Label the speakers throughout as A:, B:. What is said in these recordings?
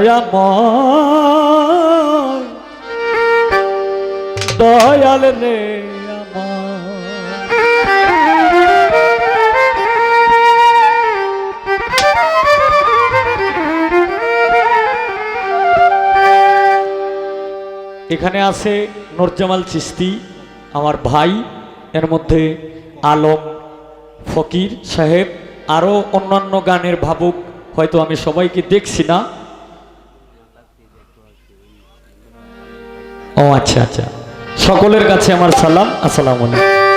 A: দয়াময়, দয়াল রে এখানে আছে নরজামাল চিস্তি আমার ভাই, এর মধ্যে আলম ফকির সাহেব আরও অন্যান্য গানের ভাবুক, হয়তো আমি সবাইকে দেখছি না। ও আচ্ছা আচ্ছা। সকলের কাছে আমার সালাম আসসালামু আলাইকুম।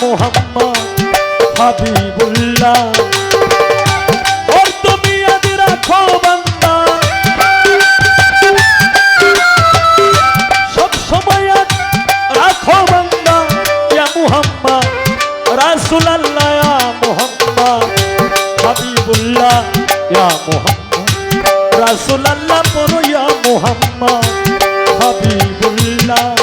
A: পড়ো ইয়া মুহাম্মা হাবিবুল্লাহ ওর তুমি আদি রাখো বান্দা সব সময় রাখো বান্দা ইয়া মুহাম্মদ, রাসূলুল্লাহ ইয়া মুহাম্মদ হাবিবুল্লাহ ইয়া মুহাম্মদ মুহাম্মদ, হাবিবুল্লাহ।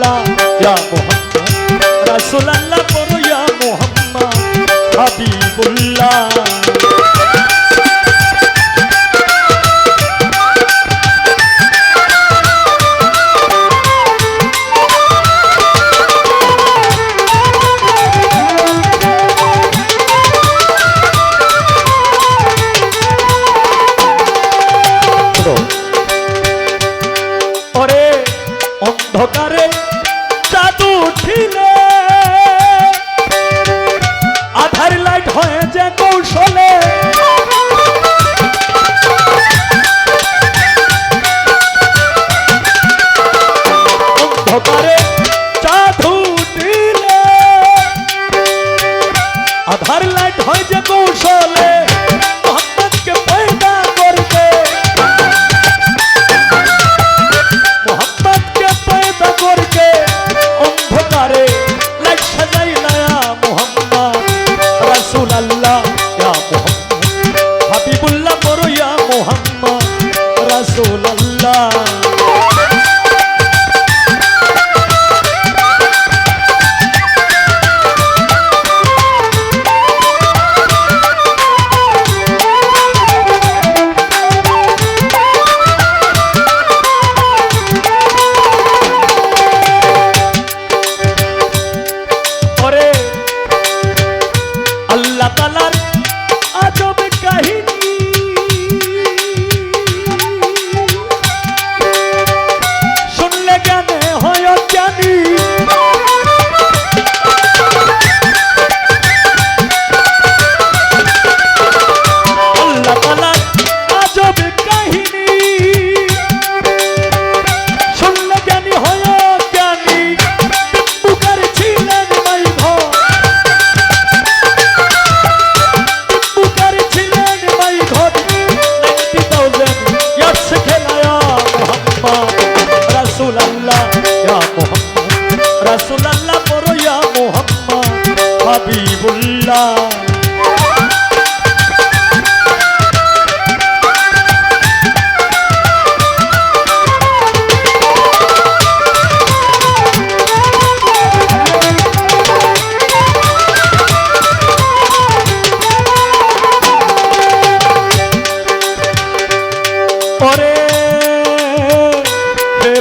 A: রাসুলাল্লাহ ইয়া মোহাম্মদ রাসুলাল্লাহ করো ইয়া মোহাম্মদ হাবিবুল্লাহ।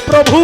A: প্রভু